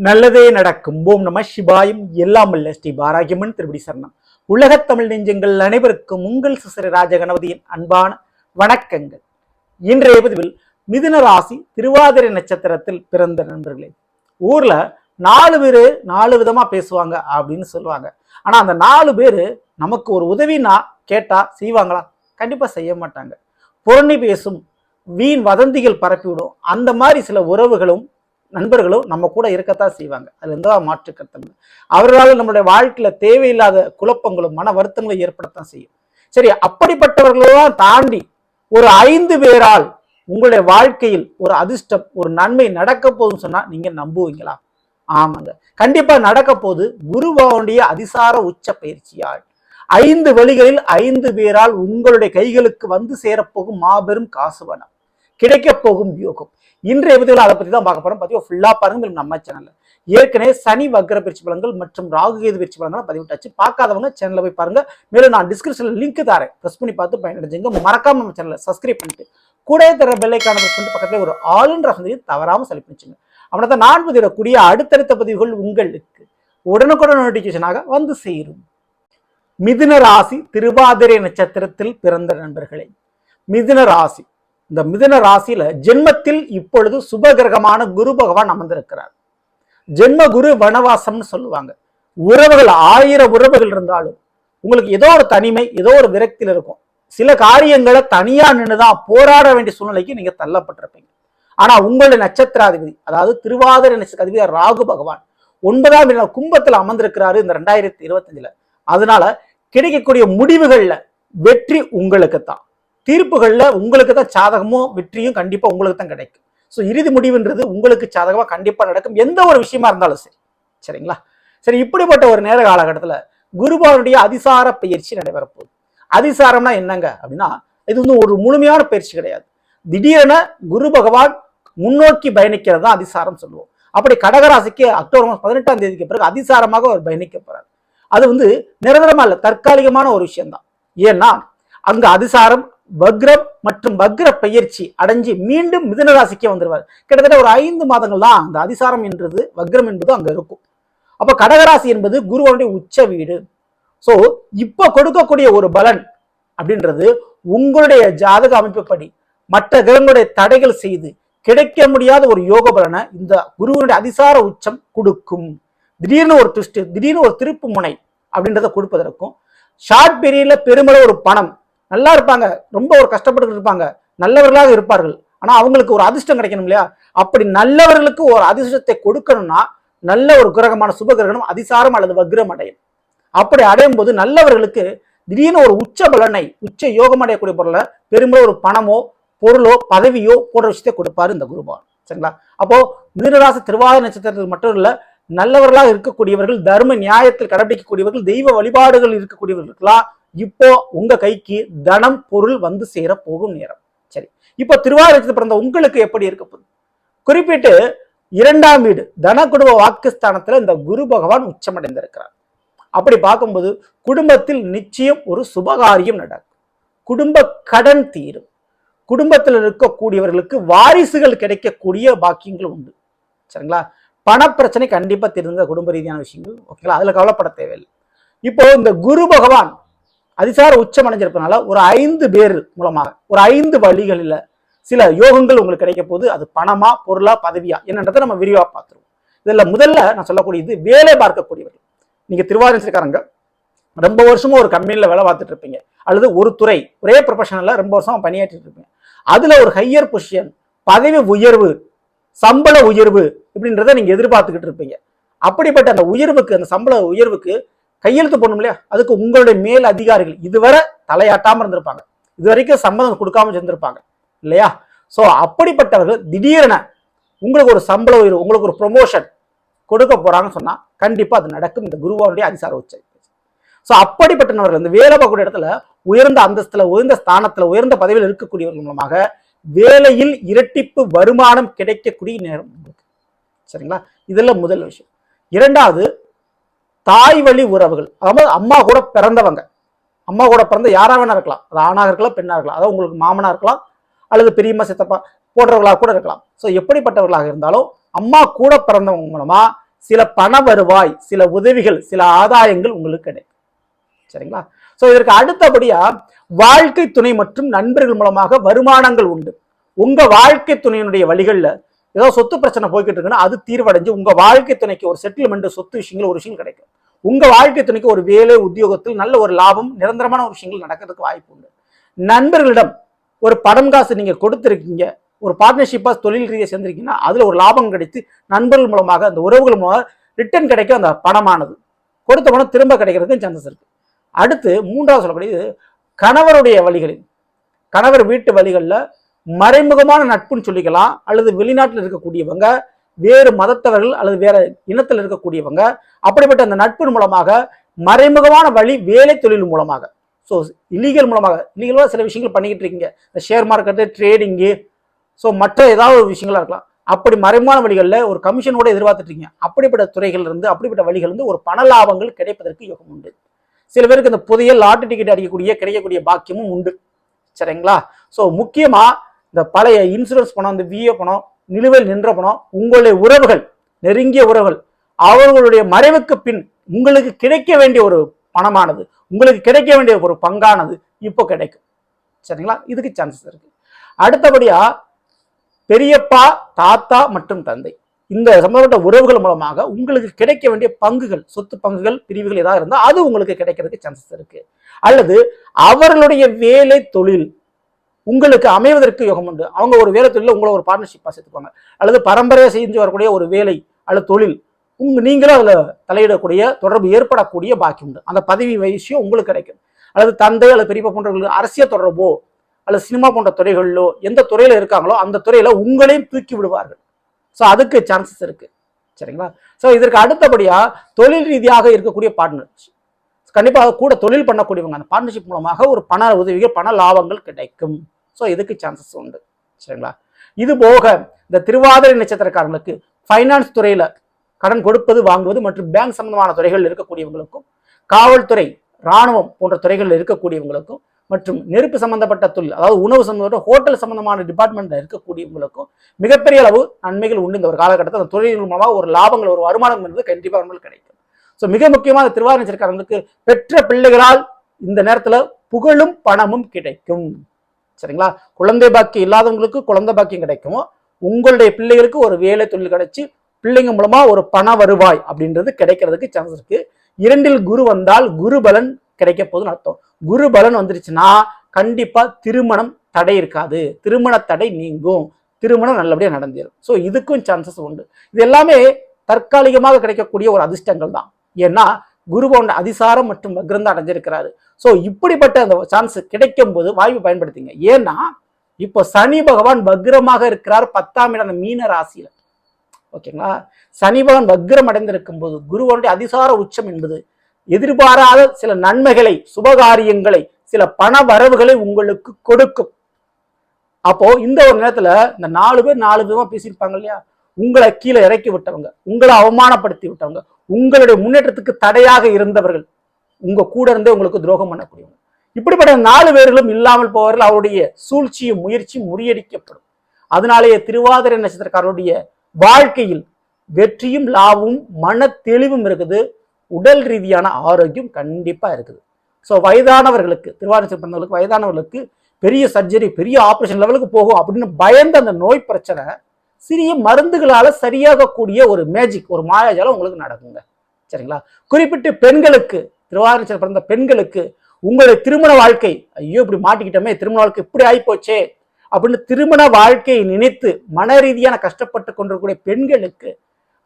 நல்லதே நடக்கும். ஓம் நம சிவாயும். எல்லாம் அல்ல ஸ்ரீ பாராகியம்மன் திருப்படி சரணம். உலகத் தமிழ் நெஞ்சங்கள் அனைவருக்கும் உங்கள் சிசர ராஜகணபதியின் அன்பான வணக்கங்கள். இன்றைய பதிவில் மிதுன ராசி திருவாதிரை நட்சத்திரத்தில் பிறந்த நண்பர்களே. ஊர்ல நாலு பேர் நாலு விதமா பேசுவாங்க அப்படின்னு சொல்லுவாங்க. ஆனா அந்த நாலு பேர் நமக்கு ஒரு உதவினா கேட்டா செய்வாங்களா? கண்டிப்பா செய்ய மாட்டாங்க. புரணி பேசும் வீண் வதந்திகள் பரப்பிவிடும். அந்த மாதிரி சில உறவுகளும் நண்பர்களும் நம்ம கூட இருக்கத்தான் செய்வாங்க. அது எந்த மாற்று கருத்தம் அவர்களால் நம்மளுடைய வாழ்க்கையில தேவையில்லாத குழப்பங்களும் மன வருத்தங்களும் ஏற்படத்தான் செய்யும். சரி அப்படிப்பட்டவர்களெல்லாம் தாண்டி ஒரு ஐந்து பேரால் உங்களுடைய வாழ்க்கையில் ஒரு அதிர்ஷ்டம் ஒரு நன்மை நடக்க போகுதுன்னு சொன்னா நீங்க நம்புவீங்களா? ஆமாங்க. கண்டிப்பா நடக்க போது குருவாவுடைய அதிசார உச்ச பயிற்சியால். ஐந்து வழிகளில் ஐந்து பேரால் உங்களுடைய கைகளுக்கு வந்து சேரப்போகும் மாபெரும் காசு வனம் கிடைக்க போகும் யோகம். இன்றைய பதிவில் அதை பற்றி தான் பார்க்க போகிறோம் பதிவு ஃபுல்லா பாருங்க. நம்ம சேனலில் ஏற்கனவே சனி வக்ர பயிற்சி பலன்கள் மற்றும் ராகு கேது பயிற்சி பலன்கள் பதிவிட்டாச்சு. பார்க்காதவங்க சேனலில் போய் பாருங்க. மேலும் நான் டிஸ்கிரிப்ஷனில் லிங்க் தரேன். ப்ரெஸ் பண்ணி பார்த்து பயனடைஞ்சுங்க. மறக்காம நம்ம சேனலை சப்ஸ்கிரைப் பண்ணிட்டு கூட தர பெல்லைக்கான ப்ரெஸ் பண்ணிட்டு பக்கத்துல ஒரு ஆளுன்ற சந்தையை தவறாமல் செலக்ட் பண்ணிச்சுங்க. அவனை தான் நான் பதிவிடக்கூடிய அடுத்தடுத்த பதிவுகள் உங்களுக்கு உடனுக்குடன் நோட்டிஃபிகேஷனாக வந்து சேரும். மிதுன ராசி திருவாதிரை நட்சத்திரத்தில் பிறந்த நண்பர்களே. மிதுன ராசி இந்த மிதுன ராசியில ஜென்மத்தில் இப்பொழுது சுபகிரகமான குரு பகவான் அமர்ந்திருக்கிறார். ஜென்ம குரு வனவாசம்னு சொல்லுவாங்க. உறவுகள் ஆயிரம் உறவுகள் இருந்தாலும் உங்களுக்கு ஏதோ ஒரு தனிமை ஏதோ ஒரு விரக்தியில் இருக்கும். சில காரியங்களை தனியா நின்றுதான் போராட வேண்டிய சூழ்நிலைக்கு நீங்க தள்ளப்பட்டிருப்பீங்க. ஆனா உங்களுடைய நட்சத்திராதிபதி அதாவது திருவாதிரை நட்சத்திராதிபதி ராகு பகவான் ஒன்பதாம் இடம் கும்பத்தில் அமர்ந்திருக்கிறாரு இந்த ரெண்டாயிரத்தி இருபத்தஞ்சுல. அதனால கிடைக்கக்கூடிய முடிவுகள்ல வெற்றி உங்களுக்கு தான் தீர்ப்புகளில் உங்களுக்கு தான் சாதகமும் வெற்றியும் கண்டிப்பாக உங்களுக்கு தான் கிடைக்கும். ஸோ இறுதி முடிவுன்றது உங்களுக்கு சாதகமாக கண்டிப்பாக நடக்கும். எந்த ஒரு விஷயமா இருந்தாலும் சரி. சரிங்களா? சரி இப்படிப்பட்ட ஒரு நேர காலகட்டத்தில் குருபானுடைய அதிசார பயிற்சி நடைபெற போகுது அதிசாரம்னா என்னங்க அப்படின்னா இது வந்து ஒரு முழுமையான பயிற்சி கிடையாது. திடீரென குரு பகவான் முன்னோக்கி பயணிக்கிறது தான் அதிசாரம் சொல்லுவோம். அப்படி கடகராசிக்கு அக்டோபர் மாதம் பதினெட்டாம் தேதிக்கு பிறகு அதிசாரமாக அவர் பயணிக்க போறார். அது வந்து நிரந்தரமா இல்லை தற்காலிகமான ஒரு விஷயம்தான். ஏன்னா அங்க அதிசாரம் வக்ரம் மற்றும் வக்ர பயிற்சி அடைஞ்சு மீண்டும் மிதனராசிக்கே வந்துடுவார் கிட்டத்தட்ட ஒரு ஐந்து மாதங்கள் தான் அந்த அதிசாரம் என்றது வக்ரம் என்பது அங்க இருக்கும். அப்போ கடகராசி என்பது குருவனுடைய உச்ச வீடு. சோ இப்ப கொடுக்கக்கூடிய ஒரு பலன் அப்படின்றது உங்களுடைய ஜாதக அமைப்புப்படி மற்ற கிரகங்களுடைய தடைகள் செய்து கிடைக்க முடியாத ஒரு யோக பலனை இந்த குருவனுடைய அதிசார உச்சம் கொடுக்கும். திடீர்னு ஒரு ட்விஸ்ட் திடீர்னு ஒரு திருப்பு முனை அப்படின்றத கொடுப்பதற்கும் ஷார்ட் பீரியட்ல பெருமளவு ஒரு பணம் நல்லா இருப்பாங்க. ரொம்ப ஒரு கஷ்டப்பட்டு இருப்பாங்க. நல்லவர்களாக இருப்பார்கள். ஆனால் அவங்களுக்கு ஒரு அதிர்ஷ்டம் கிடைக்கணும் இல்லையா? அப்படி நல்லவர்களுக்கு ஒரு அதிர்ஷ்டத்தை கொடுக்கணும்னா நல்ல ஒரு கிரகமான சுப கிரகணம் அதிசாரம் அல்லது வக்ரம் அடையும். அப்படி அடையும் போது நல்லவர்களுக்கு திடீர்னு ஒரு உச்ச பலனை உச்ச யோகம் அடையக்கூடிய பொருளை பெரும்பாலும் ஒரு பணமோ பொருளோ பதவியோ போன்ற விஷயத்தை கொடுப்பாரு இந்த குருபார் சரிங்களா? அப்போ மிதுனராசி திருவாத நட்சத்திரத்தில் மட்டும் இல்ல நல்லவர்களாக இருக்கக்கூடியவர்கள் தர்ம நியாயத்தில் கடைபிடிக்கக்கூடியவர்கள் தெய்வ வழிபாடுகள் இருக்கக்கூடியவர்களுக்கெல்லாம் இப்போ உங்க கைக்கு தனம் பொருள் வந்து சேர போகும் நேரம். சரி. இப்போ திருவாரூரத்தில் பிறந்த உங்களுக்கு எப்படி இருக்க போகுது? குறிப்பிட்டு இரண்டாம் வீடு தன குடும்ப வாக்குஸ்தானத்துல இந்த குரு பகவான் உச்சமடைந்திருக்கிறார். அப்படி பார்க்கும்போது குடும்பத்தில் நிச்சயம் ஒரு சுபகாரியம் நடக்கும். குடும்ப கடன் தீரும். குடும்பத்தில் இருக்கக்கூடியவர்களுக்கு வாரிசுகள் கிடைக்கக்கூடிய பாக்கியங்கள் உண்டு. சரிங்களா? பணப்பிரச்சனை கண்டிப்பாக தெரிந்த குடும்ப ரீதியான விஷயங்கள். ஓகேங்களா? அதில் கவலைப்பட தேவையில்லை. இப்போ இந்த குரு பகவான் அதிசார உச்சம் அடைஞ்சிருப்பனால ஒரு ஐந்து பேர் மூலமாக ஒரு ஐந்து வழிகளில் சில யோகங்கள் உங்களுக்கு கிடைக்க போது அது பணமா பொருளா பதவியா என்னன்றதை நம்ம விரிவாக பார்த்துருவோம். இதில் முதல்ல நான் சொல்லக்கூடியது வேலை பார்க்கக்கூடியவர்கள். நீங்கள் திருவாரூர்காரங்க ரொம்ப வருஷமும் ஒரு கம்பெனியில் வேலை பார்த்துட்டு இருப்பீங்க. அல்லது ஒரு துறை ஒரே ப்ரொஃபஷனில் ரொம்ப வருஷம் பணியாற்றிட்டு இருப்பீங்க. அதில் ஒரு ஹையர் பொசிஷன் பதவி உயர்வு சம்பள உயர்வு இப்படின்றத நீங்கள் எதிர்பார்த்துக்கிட்டு இருப்பீங்க. அப்படிப்பட்ட அந்த உயர்வுக்கு அந்த சம்பள உயர்வுக்கு கையெழுத்து போடணும் இல்லையா? அதுக்கு உங்களுடைய மேல் அதிகாரிகள் இதுவரை தலையாட்டாமல் இருந்திருப்பாங்க. இது வரைக்கும் சம்மதம் கொடுக்காம செஞ்சிருப்பாங்க. இல்லையா? ஸோ அப்படிப்பட்டவர்கள் திடீரென உங்களுக்கு ஒரு சம்பள உயர்வு உங்களுக்கு ஒரு ப்ரொமோஷன் கொடுக்க போறாங்கன்னு சொன்னா கண்டிப்பா அது நடக்கும். இந்த குருவாருடைய அதிசார உச்சை. ஸோ அப்படிப்பட்ட நபர்கள் இந்த வேலை பார்க்கக்கூடிய இடத்துல உயர்ந்த அந்தஸ்தில் உயர்ந்த ஸ்தானத்தில் உயர்ந்த பதவியில் இருக்கக்கூடியவர்கள் மூலமாக வேலையில் இரட்டிப்பு வருமானம் கிடைக்கக்கூடிய நேரம். சரிங்களா? இதெல்லாம் முதல் விஷயம். இரண்டாவது தாய் வழி உறவுகள். அதாவது அம்மா கூட பிறந்தவங்க. அம்மா கூட பிறந்த யாராக வேணா இருக்கலாம். அது ஆணாக இருக்கலாம் பெண்ணாக இருக்கலாம். அதாவது உங்களுக்கு மாமனா இருக்கலாம் அல்லது பெரியம்மா சித்தப்பா போன்றவர்களாக கூட இருக்கலாம். ஸோ எப்படிப்பட்டவர்களாக இருந்தாலும் அம்மா கூட பிறந்தவங்க மூலமா சில பண வருவாய் சில உதவிகள் சில ஆதாயங்கள் உங்களுக்கு கிடைக்கும். சரிங்களா? ஸோ இதற்கு அடுத்தபடியா வாழ்க்கை துணை மற்றும் நண்பர்கள் மூலமாக வருமானங்கள் உண்டு. உங்க வாழ்க்கை துணையினுடைய வழிகளில் ஏதோ சொத்து பிரச்சனை போய்கிட்டு இருக்குன்னா அது தீர்வடைஞ்சு உங்க வாழ்க்கை துணைக்கு ஒரு செட்டில்மெண்ட் சொத்து விஷயங்கள் ஒரு விஷயம் கிடைக்கும். உங்க வாழ்க்கை துணைக்கு ஒரு வேலை உத்தியோகத்தில் நல்ல ஒரு லாபம் நிரந்தரமான ஒரு விஷயங்கள் நடக்கிறதுக்கு வாய்ப்பு உண்டு. நண்பர்களிடம் ஒரு படம் காசு நீங்க கொடுத்துருக்கீங்க ஒரு பார்ட்னர்ஷிப்பாக தொழில் ரீதியாக சேர்ந்துருக்கீங்கன்னா அதில் ஒரு லாபம் கிடைத்து நண்பர்கள் மூலமாக அந்த உறவுகள் மூலமாக ரிட்டர்ன் கிடைக்கும் அந்த பணமானது. கொடுத்த பணம் திரும்ப கிடைக்கிறதுக்கும் சான்சஸ் இருக்குது அடுத்து மூன்றாவது சொல்லக்கூடியது கணவருடைய வழிகளில். கணவர் வீட்டு வழிகளில் மறைமுகமான நட்புன்னு சொல்லிக்கலாம். அல்லது வெளிநாட்டில் இருக்கக்கூடியவங்க வேறு மதத்தவர்கள் அல்லது வேற இனத்தில் இருக்கக்கூடியவங்க அப்படிப்பட்ட அந்த நட்பின் மூலமாக மறைமுகமான வழி வேலை தொழில் மூலமாக. ஸோ இல்லீகல் மூலமாக இல்லீகலாக சில விஷயங்கள் பண்ணிக்கிட்டு இருக்கீங்க. இந்த ஷேர் மார்க்கெட்டு ட்ரேடிங்கு ஸோ மற்ற ஏதாவது ஒரு விஷயங்களா இருக்கலாம். அப்படி மறைமான வழிகளில் ஒரு கமிஷனோட எதிர்பார்த்துட்ருக்கீங்க அப்படிப்பட்ட துறைகள் இருந்து அப்படிப்பட்ட வழிகள்லேருந்து ஒரு பண லாபங்கள் கிடைப்பதற்கு யோகம் உண்டு. சில பேருக்கு இந்த புதிய லாட்டரி டிக்கெட் அடிக்கக்கூடிய கிடைக்கக்கூடிய பாக்கியமும் உண்டு. சரிங்களா? ஸோ முக்கியமாக இந்த பழைய இன்சூரன்ஸ் பணம் இந்த விஏ பணம் நிலுவையில் நின்ற பணம் உங்களுடைய உறவுகள் நெருங்கிய உறவுகள் அவர்களுடைய மறைவுக்கு பின் உங்களுக்கு கிடைக்க வேண்டிய ஒரு பணமானது உங்களுக்கு கிடைக்க வேண்டிய ஒரு பங்கானது இப்போ கிடைக்கும். சரிங்களா? இதுக்கு சான்சஸ் இருக்கு. அடுத்தபடியா பெரியப்பா தாத்தா மற்றும் தந்தை. இந்த சம்பந்தப்பட்ட உறவுகள் மூலமாக உங்களுக்கு கிடைக்க வேண்டிய பங்குகள் சொத்து பங்குகள் பிரிவுகள் ஏதாவது இருந்தால் அது உங்களுக்கு கிடைக்கிறதுக்கு சான்சஸ் இருக்கு. அல்லது அவர்களுடைய வேலை தொழில் உங்களுக்கு அமைவதற்கு யோகம் உண்டு. அவங்க ஒரு வேலை தொழில உங்களை ஒரு பார்ட்னர்ஷிப்பாக சேர்த்துப்பாங்க அல்லது பரம்பரையாக செஞ்சு வரக்கூடிய ஒரு வேலை அல்லது தொழில் உங்க நீங்களும் அதில் தலையிடக்கூடிய தொடர்பு ஏற்படக்கூடிய பாக்கி உண்டு. அந்த பதவி வயசியம் உங்களுக்கு கிடைக்கும். அல்லது தந்தை அல்லது பெரியப்பா போன்றவர்களுக்கு அரசியல் தொடர்போ அல்லது சினிமா போன்ற துறைகளிலோ எந்த துறையில் இருக்காங்களோ அந்த துறையில் உங்களையும் தூக்கி விடுவார்கள். ஸோ அதுக்கு சான்சஸ் இருக்குது சரிங்களா? ஸோ இதற்கு அடுத்தபடியாக தொழில் ரீதியாக இருக்கக்கூடிய பார்ட்னர்ஷிப் கண்டிப்பாக கூட தொழில் பண்ணக்கூடியவங்க. அந்த பார்ட்னர்ஷிப் மூலமாக ஒரு பண உதவிகள் பண லாபங்கள் கிடைக்கும். ஸோ இதுக்கு சான்சஸ் உண்டு. சரிங்களா? இது போக இந்த திருவாதிரை நட்சத்திரக்காரங்களுக்கு ஃபைனான்ஸ் துறையில் கடன் கொடுப்பது வாங்குவது மற்றும் பேங்க் சம்பந்தமான துறைகளில் இருக்கக்கூடியவங்களுக்கும் காவல்துறை ராணுவம் போன்ற துறைகளில் இருக்கக்கூடியவங்களுக்கும் மற்றும் நெருப்பு சம்பந்தப்பட்ட தொழில் அதாவது உணவு சம்பந்தப்பட்ட ஹோட்டல் சம்பந்தமான டிபார்ட்மெண்ட்டில் இருக்கக்கூடியவங்களுக்கும் மிகப்பெரிய அளவு நன்மைகள் உண்டு இந்த ஒரு காலகட்டத்தில். அந்த தொழில்கள் மூலமாக ஒரு லாபங்கள் ஒரு வருமானம் என்பது கண்டிப்பாக அவங்களுக்கு கிடைக்கும். ஸோ மிக முக்கியமாக திருவாரூர் நட்சத்திரக்காரங்களுக்கு பெற்ற பிள்ளைகளால் இந்த நேரத்தில் புகழும் பணமும் கிடைக்கும். சரிங்களா? குழந்தை பாக்கியம் இல்லாதவங்களுக்கு குழந்தை பாக்கியம் கிடைக்கும். உங்களுடைய பிள்ளைகளுக்கு ஒரு வேலை தொழில் கிடைச்சி பிள்ளைங்க மூலமா ஒரு பண வருவாய் அப்படின்றது கிடைக்கிறதுக்கு சான்ஸ் இருக்கு. இரண்டில் குரு வந்தால் குரு பலன் கிடைக்க போதுன்னு அர்த்தம். குரு பலன் வந்துருச்சுன்னா கண்டிப்பா திருமணம் தடை இருக்காது. திருமண தடை நீங்கும். திருமணம் நல்லபடியாக நடந்துடும் ஸோ இதுக்கும் சான்சஸ் உண்டு. இது எல்லாமே தற்காலிகமாக கிடைக்கக்கூடிய ஒரு அதிர்ஷ்டங்கள் தான். ஏன்னா குருபவன் அதிசாரம் மற்றும் வக்ரந்தம் அடைஞ்சிருக்கிறாரு. ஸோ இப்படிப்பட்ட அந்த சான்ஸ் கிடைக்கும் போது வாய்ப்பு பயன்படுத்திங்க. ஏன்னா இப்போ சனி பகவான் வக்ரமாக இருக்கிறார் பத்தாம் இடம் அந்த மீன ராசியில். ஓகேங்களா சனி பகவான் வக்ரம் அடைந்திருக்கும் போது குருவனுடைய அதிசார உச்சம் என்பது எதிர்பாராத சில நன்மைகளை சுபகாரியங்களை சில பண வரவுகளை உங்களுக்கு கொடுக்கும். அப்போ இந்த ஒரு நேரத்துல இந்த நாலு பேர் நாலு விதமா பேசியிருப்பாங்க இல்லையா? உங்களை கீழே இறக்கி விட்டவங்க உங்களை அவமானப்படுத்தி விட்டவங்க உங்களுடைய முன்னேற்றத்துக்கு தடையாக இருந்தவர்கள் உங்க கூட இருந்தே உங்களுக்கு துரோகம் பண்ணக்கூடியவங்க இப்படிப்பட்ட நாலு பேர்களும் இல்லாமல் போவர்கள் அவருடைய சூழ்ச்சியும் முயற்சியும் முறியடிக்கப்படும். அதனாலேயே திருவாதிரை நட்சத்திரக்காரருடைய வாழ்க்கையில் வெற்றியும் லாபமும் மன தெளிவும் இருக்குது. உடல் ரீதியான ஆரோக்கியம் கண்டிப்பா இருக்குது. ஸோ வயதானவர்களுக்கு திருவாரூர் பிறந்தவர்களுக்கு வயதானவர்களுக்கு பெரிய சர்ஜரி பெரிய ஆப்ரேஷன் லெவலுக்கு போகும் அப்படின்னு பயந்த அந்த நோய் பிரச்சனை சிறிய மருந்துகளால் சரியாகக்கூடிய ஒரு மேஜிக் ஒரு மாயாஜாலம் உங்களுக்கு நடக்குங்க. சரிங்களா? குறிப்பிட்டு பெண்களுக்கு திருவாரூர் பிறந்த பெண்களுக்கு உங்களுடைய திருமண வாழ்க்கை ஐயோ இப்படி மாட்டிக்கிட்டோமே திருமண வாழ்க்கை இப்படி ஆயிப்போச்சே அப்படின்னு திருமண வாழ்க்கையை நினைத்து மன ரீதியான கஷ்டப்பட்டு கொண்டிருக்கக்கூடிய பெண்களுக்கு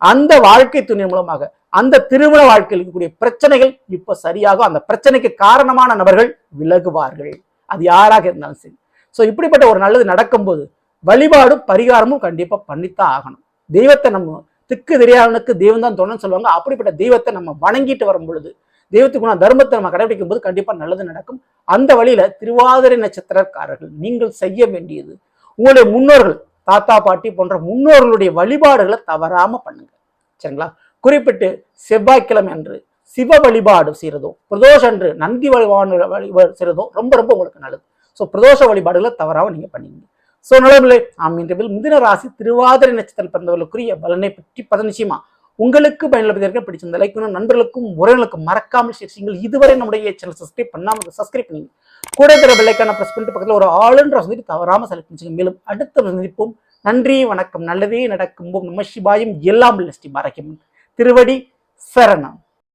அந்த வாழ்க்கை துணை மூலமாக அந்த திருமண வாழ்க்கையில் இருக்கக்கூடிய பிரச்சனைகள் இப்ப சரியாகும். அந்த பிரச்சனைக்கு காரணமான நபர்கள் விலகுவார்கள். அது யாராக இருந்தாலும் சரி. ஸோ இப்படிப்பட்ட ஒரு நல்லது நடக்கும்போது வழிபாடும் பரிகாரமும் கண்டிப்பா பண்ணித்தான் ஆகணும். தெய்வத்தை நம்ம திக்கு தெரியாதவனுக்கு தெய்வம் தான் தோணும்னு சொல்லுவாங்க. அப்படிப்பட்ட தெய்வத்தை நம்ம வணங்கிட்டு வரும் பொழுது தெய்வத்துக்குள்ள தர்மத்தை நம்ம கடைபிடிக்கும் போது கண்டிப்பாக நல்லது நடக்கும். அந்த வழியில திருவாதிரை நட்சத்திரக்காரர்கள் நீங்கள் செய்ய வேண்டியது உங்களுடைய முன்னோர்கள் தாத்தா பாட்டி போன்ற முன்னோர்களுடைய வழிபாடுகளை தவறாம பண்ணுங்க. சரிங்களா? குறிப்பிட்டு செவ்வாய்க்கிழமை அன்று சிவ வழிபாடு செய்கிறதோ பிரதோஷ அன்று நந்தி வழிபாடு வழிபாடு செய்கிறதோ ரொம்ப ரொம்ப உங்களுக்கு நல்லது. ஸோ பிரதோஷ வழிபாடுகளை தவறாம நீங்க பண்ணீங்க ஸோ நல்லவில்லை ஆம் இன்றைய மிதுன ராசி திருவாதிரை நட்சத்திரம் பிறந்தவர்களுக்குரிய பலனை பற்றி பத நிச்சயமா உங்களுக்கு பயனுள்ள பிடிச்சிருந்த லைக் பண்ணணும் நண்பர்களுக்கும் உறவினர்களுக்கும் மறக்காமல் ஷேர் செய்யுங்கள். இதுவரை நம்முடைய சேனல் சப்ஸ்கிரைப் பண்ணாமல் சப்ஸ்கிரைப் பண்ணுங்க. கூட இருக்கிற பெல்லைக்கான ப்ரெஸ் பண்ணிட்டு பக்கத்தில் ஒரு ஆளுன்ற சொல்லி தவறாமல் செலக்ட் பண்ணிச்சுங்க மேலும் அடுத்த சந்திப்போம். நன்றி வணக்கம். நல்லதே நடக்கும். ஓம் நம எல்லாம் லஸ்டி மறைக்கும் திருவடி சரணம்.